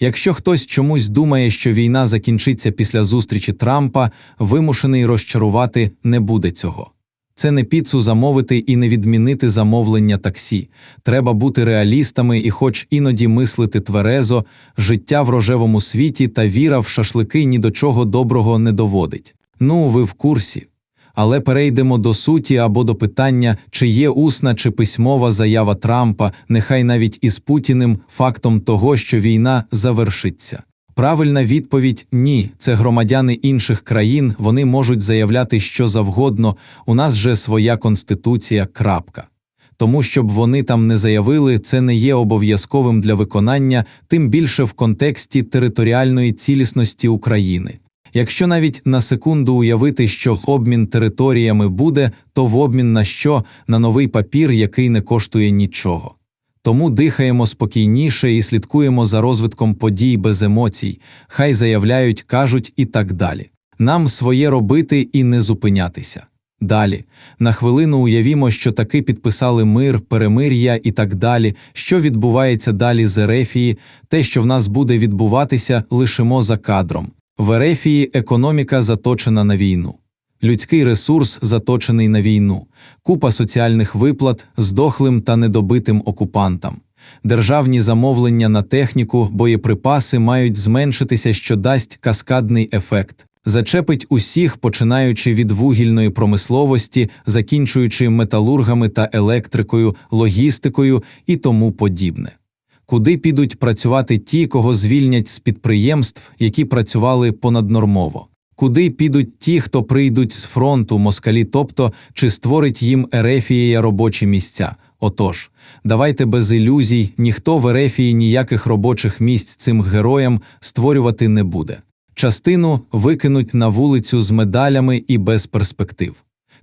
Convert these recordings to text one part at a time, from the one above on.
Якщо хтось чомусь думає, що війна закінчиться після зустрічі Трампа, вимушений розчарувати не буде цього. Це не піцу замовити і не відмінити замовлення таксі. Треба бути реалістами і, хоч іноді мислити тверезо, життя в рожевому світі та віра в шашлики ні до чого доброго не доводить. Ну, ви в курсі. Але перейдемо до суті або до питання, чи є усна чи письмова заява Трампа, нехай навіть із Путіним фактом того, що війна завершиться. Правильна відповідь ні. Це громадяни інших країн, вони можуть заявляти що завгодно. У нас же своя конституція. крапка. Тому, щоб вони там не заявили, це не є обов'язковим для виконання, тим більше в контексті територіальної цілісності України. Якщо навіть на секунду уявити, що обмін територіями буде, то в обмін на що на новий папір, який не коштує нічого. Тому дихаємо спокійніше і слідкуємо за розвитком подій без емоцій, хай заявляють, кажуть і так далі. Нам своє робити і не зупинятися. Далі, на хвилину уявімо, що таки підписали мир, перемир'я і так далі. Що відбувається далі з Ерефії, те, що в нас буде відбуватися, лишимо за кадром. В Ерефії економіка заточена на війну, людський ресурс заточений на війну, купа соціальних виплат здохлим та недобитим окупантам. Державні замовлення на техніку, боєприпаси мають зменшитися, що дасть каскадний ефект. Зачепить усіх, починаючи від вугільної промисловості, закінчуючи металургами та електрикою, логістикою і тому подібне. Куди підуть працювати ті, кого звільнять з підприємств, які працювали понаднормово? Куди підуть ті, хто прийдуть з фронту москалі, тобто чи створить їм Ерефія робочі місця? Отож, давайте без ілюзій, ніхто в Ерефії ніяких робочих місць цим героям створювати не буде. Частину викинуть на вулицю з медалями і без перспектив.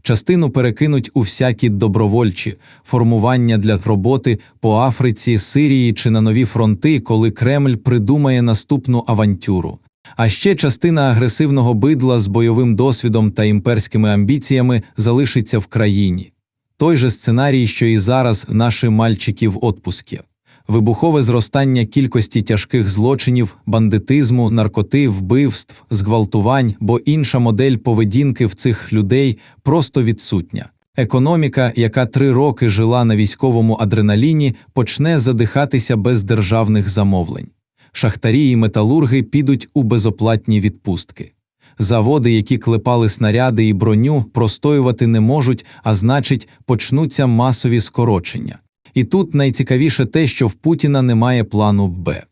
Частину перекинуть у всякі добровольчі формування для роботи по Африці, Сирії чи на нові фронти, коли Кремль придумає наступну авантюру. А ще частина агресивного бидла з бойовим досвідом та імперськими амбіціями залишиться в країні. Той же сценарій, що і зараз наші мальчики в отпускі. Вибухове зростання кількості тяжких злочинів, бандитизму, наркоти, вбивств, зґвалтувань, бо інша модель поведінки в цих людей просто відсутня. Економіка, яка три роки жила на військовому адреналіні, почне задихатися без державних замовлень. Шахтарі і металурги підуть у безоплатні відпустки. Заводи, які клепали снаряди і броню, простоювати не можуть, а значить, почнуться масові скорочення. І тут найцікавіше те, що в Путіна немає плану Б.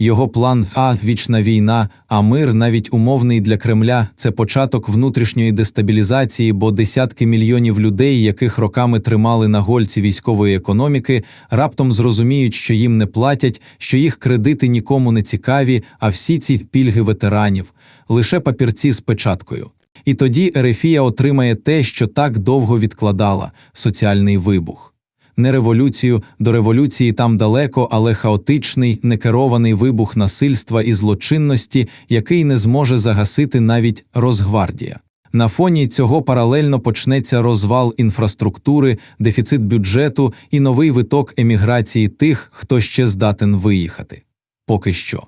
Його план А вічна війна, а мир, навіть умовний для Кремля, це початок внутрішньої дестабілізації, бо десятки мільйонів людей, яких роками тримали на гольці військової економіки, раптом зрозуміють, що їм не платять, що їх кредити нікому не цікаві, а всі ці пільги ветеранів лише папірці з печаткою. І тоді Ерефія отримає те, що так довго відкладала соціальний вибух не революцію, до революції там далеко, але хаотичний, некерований вибух насильства і злочинності, який не зможе загасити навіть Росгвардія. На фоні цього паралельно почнеться розвал інфраструктури, дефіцит бюджету і новий виток еміграції тих, хто ще здатен виїхати. Поки що.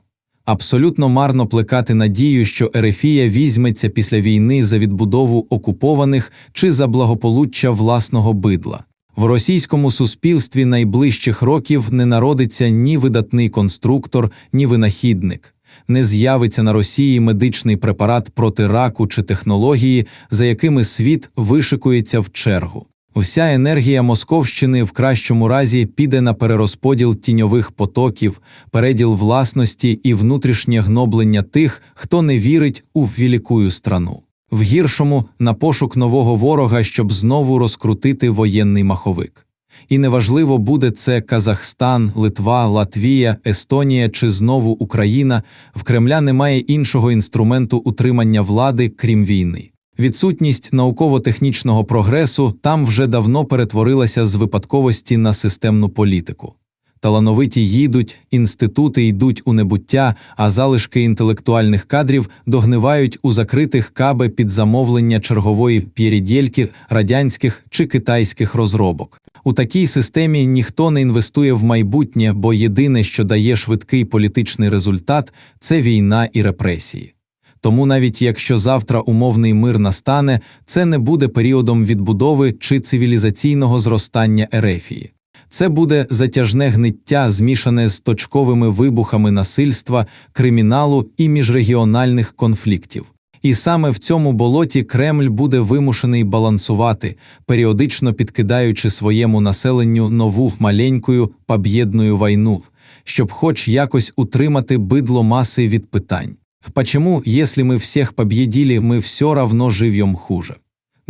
Абсолютно марно плекати надію, що Ерефія візьметься після війни за відбудову окупованих чи за благополуччя власного бидла. В російському суспільстві найближчих років не народиться ні видатний конструктор, ні винахідник, не з'явиться на Росії медичний препарат проти раку чи технології, за якими світ вишикується в чергу. Вся енергія Московщини в кращому разі піде на перерозподіл тіньових потоків, переділ власності і внутрішнє гноблення тих, хто не вірить у великую страну в гіршому на пошук нового ворога, щоб знову розкрутити воєнний маховик. І неважливо, буде це Казахстан, Литва, Латвія, Естонія чи знову Україна, в Кремля немає іншого інструменту утримання влади, крім війни. Відсутність науково-технічного прогресу там вже давно перетворилася з випадковості на системну політику талановиті їдуть, інститути йдуть у небуття, а залишки інтелектуальних кадрів догнивають у закритих кабе під замовлення чергової п'єрідєльки радянських чи китайських розробок. У такій системі ніхто не інвестує в майбутнє, бо єдине, що дає швидкий політичний результат, це війна і репресії. Тому навіть якщо завтра умовний мир настане, це не буде періодом відбудови чи цивілізаційного зростання Ерефії. Це буде затяжне гниття, змішане з точковими вибухами насильства, криміналу і міжрегіональних конфліктів. І саме в цьому болоті Кремль буде вимушений балансувати, періодично підкидаючи своєму населенню нову маленькою побєдною війну, щоб хоч якось утримати бидло маси від питань. Почему, если мы всех поб'єділі, ми все равно жив'єм хуже?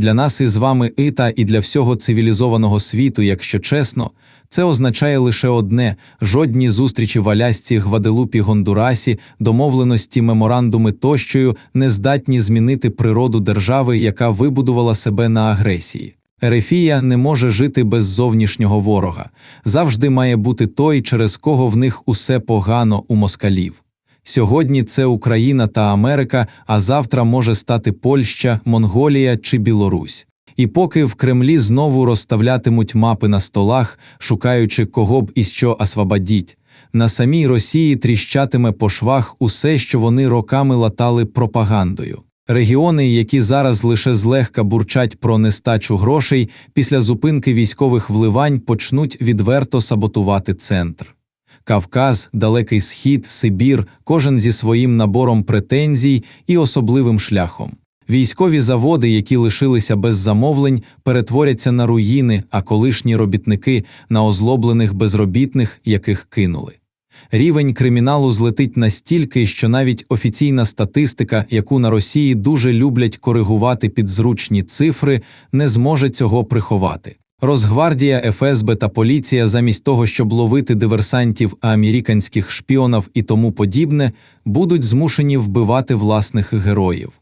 Для нас із вами і та і для всього цивілізованого світу, якщо чесно, це означає лише одне: жодні зустрічі в Алясці, Гваделупі, Гондурасі, домовленості, меморандуми тощою не здатні змінити природу держави, яка вибудувала себе на агресії. Ерефія не може жити без зовнішнього ворога. Завжди має бути той, через кого в них усе погано у москалів. Сьогодні це Україна та Америка, а завтра може стати Польща, Монголія чи Білорусь. І поки в Кремлі знову розставлятимуть мапи на столах, шукаючи кого б і що освободіть, на самій Росії тріщатиме по швах усе, що вони роками латали пропагандою. Регіони, які зараз лише злегка бурчать про нестачу грошей, після зупинки військових вливань почнуть відверто саботувати центр. Кавказ, Далекий Схід, Сибір, кожен зі своїм набором претензій і особливим шляхом. Військові заводи, які лишилися без замовлень, перетворяться на руїни, а колишні робітники на озлоблених безробітних, яких кинули. Рівень криміналу злетить настільки, що навіть офіційна статистика, яку на Росії дуже люблять коригувати під зручні цифри, не зможе цього приховати. Росгвардія, ФСБ та поліція, замість того, щоб ловити диверсантів, американських шпіонів і тому подібне, будуть змушені вбивати власних героїв.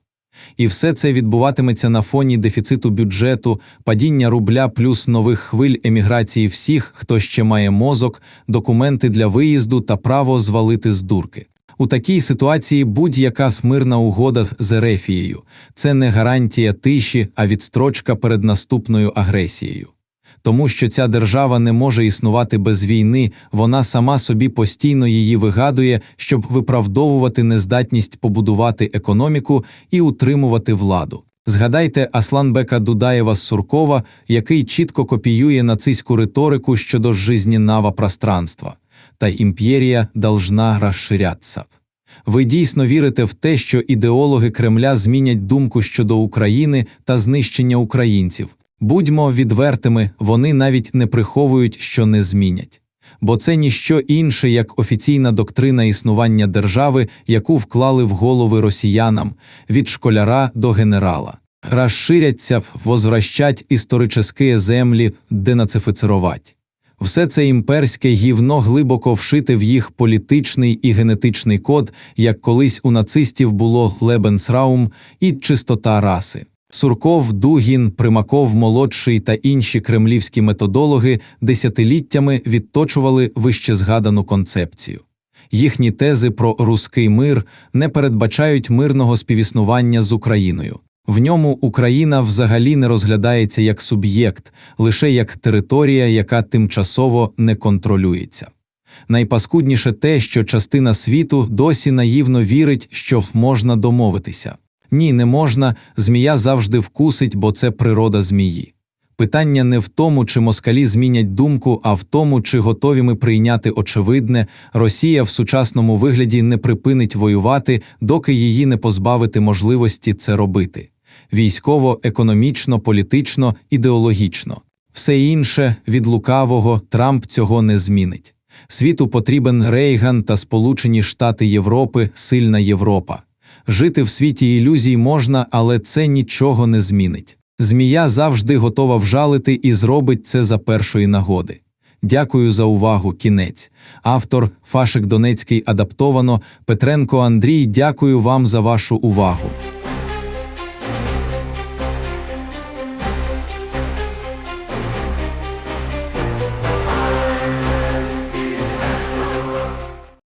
І все це відбуватиметься на фоні дефіциту бюджету, падіння рубля плюс нових хвиль еміграції всіх, хто ще має мозок, документи для виїзду та право звалити з дурки. У такій ситуації будь-яка мирна угода з Ерефією – це не гарантія тиші, а відстрочка перед наступною агресією тому що ця держава не може існувати без війни, вона сама собі постійно її вигадує, щоб виправдовувати нездатність побудувати економіку і утримувати владу. Згадайте Асланбека Дудаєва Суркова, який чітко копіює нацистську риторику щодо жизненного пространства, та імперія должна розширятися. Ви дійсно вірите в те, що ідеологи Кремля змінять думку щодо України та знищення українців. Будьмо відвертими, вони навіть не приховують, що не змінять. Бо це ніщо інше, як офіційна доктрина існування держави, яку вклали в голови росіянам від школяра до генерала. Розширяться, возвращать історичні землі, денацифицирувати. Все це імперське гівно глибоко вшите в їх політичний і генетичний код, як колись у нацистів було Лебенсраум і чистота раси. Сурков, Дугін, Примаков, молодший та інші кремлівські методологи десятиліттями відточували вище згадану концепцію. Їхні тези про руський мир не передбачають мирного співіснування з Україною. В ньому Україна взагалі не розглядається як суб'єкт, лише як територія, яка тимчасово не контролюється. Найпаскудніше те, що частина світу досі наївно вірить, що можна домовитися. Ні, не можна, змія завжди вкусить, бо це природа змії. Питання не в тому, чи москалі змінять думку, а в тому, чи готові ми прийняти очевидне, Росія в сучасному вигляді не припинить воювати, доки її не позбавити можливості це робити. Військово, економічно, політично, ідеологічно. Все інше від лукавого Трамп цього не змінить. Світу потрібен Рейган та Сполучені Штати Європи, сильна Європа. Жити в світі ілюзій можна, але це нічого не змінить. Змія завжди готова вжалити і зробить це за першої нагоди. Дякую за увагу. Кінець. Автор Фашик Донецький адаптовано Петренко Андрій. Дякую вам за вашу увагу.